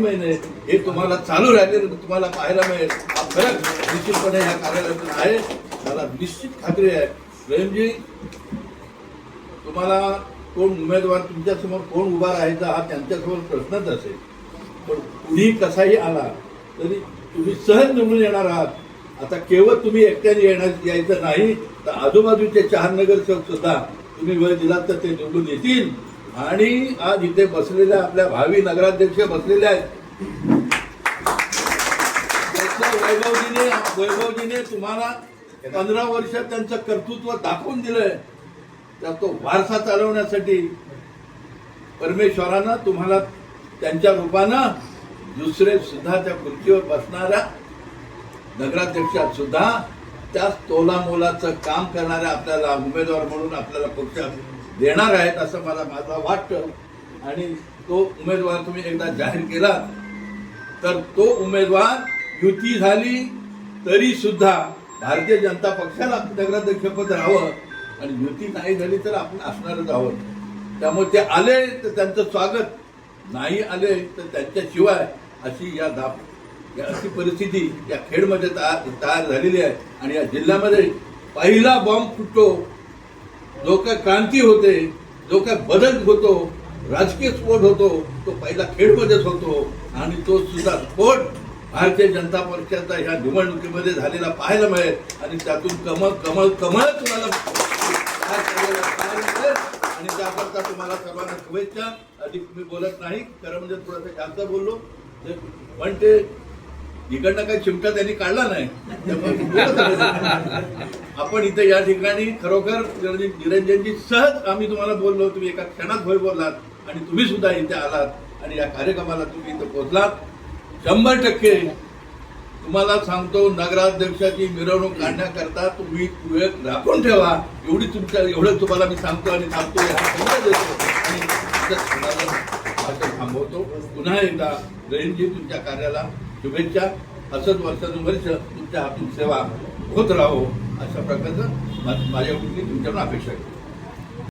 महिने हे तुम्हाला चालू राहिले तुम्हाला पाहायला मिळेल. हा फरक निश्चितपणे ह्या कार्यालयातून आहे. मला निश्चित खात्री आहे. प्रेमजी तुम्हाला कोण उमेदवार तुमच्यासमोर कोण उभा राहायचा हा त्यांच्यासमोर प्रश्नच असेल. पण कुणी कसाही आला तरी तुम्ही सहज निवडून येणार आहात. आता केवळ तुम्ही एकट्याने येणार यायचं नाही तर आजूबाजूचे चार नगरसेवक सुद्धा तुम्ही वेळ दिलात तर ते निवडून येतील. आणि आज इथे बसलेल्या आपल्या भावी नगराध्यक्ष बसलेल्या आहेत. वैभवजीने वैभवजीने तुम्हाला पंधरा वर्षात त्यांचं कर्तृत्व दाखवून दिलंय. तर तो वारसा चालवण्यासाठी परमेश्वरानं तुम्हाला त्यांच्या रूपानं दुसरे सुद्धा त्या खुर्चीवर बसणाऱ्या नगराध्यक्षात सुद्धा त्या तोला मोलाचं काम करणाऱ्या आपल्याला उमेदवार म्हणून आपल्याला पक्षात देणार आहेत असं मला माझा वाटतं. आणि तो उमेदवार तुम्ही एकदा जाहीर केला तर तो उमेदवार युती झाली तरी सुद्धा भारतीय जनता पक्षाला नगराध्यक्षपद राहावं आणि युती नाही झाली तर आपण असणारच आहोत. त्यामुळे ते आले तर त्यांचं स्वागत. नाही आले तर त्यांच्याशिवाय अशी या दाप या अशी परिस्थिती या खेडमध्ये तयार तयार झालेली आहे. आणि या जिल्ह्यामध्ये पहिला बॉम्ब फुटतो. जो काय क्रांती होते जो काय बदल होतो राजकीय स्फोट होतो तो पहिला खेडमध्येच होतो. आणि तो सुद्धा स्फोट भारतीय जनता पक्षाचा ह्या निवडणुकीमध्ये झालेला पाहायला मिळेल. आणि त्यातून कमळ कमळ कमळ तुम्हाला पाहायला मिळेल. आणि त्याकरता तुम्हाला सर्वांना शुभेच्छा. अधिक मी बोलत नाही खरं म्हणजे थोडंसं जास्त बोललो. पण ते इकडनं काही चिमटा त्यांनी काढला नाही. आपण इथे या ठिकाणी खरोखर निरंजनजी सहज आम्ही तुम्हाला बोललो तुम्ही एका क्षणात भोय बोललात आणि तुम्ही सुद्धा इथे आलात आणि या कार्यक्रमाला तुम्ही इथे पोहोचलात. शंभर टक्के तुम्हाला सांगतो नगराध्यक्षाची मिरवणूक काढण्याकरता तुम्ही वेळ राखून ठेवा. एवढी तुमच्या एवढं तुम्हाला मी सांगतो आणि सांगतो आणि भाषण थांबवतो. पुन्हा एकदा जयंतजी तुमच्या कार्याला शुभेच्छा असंच वर्षानुवर्ष तुमच्या हातून सेवा होत राहो अशा प्रकारचं मा- माझ्या तुमच्याकडून अपेक्षा आहे.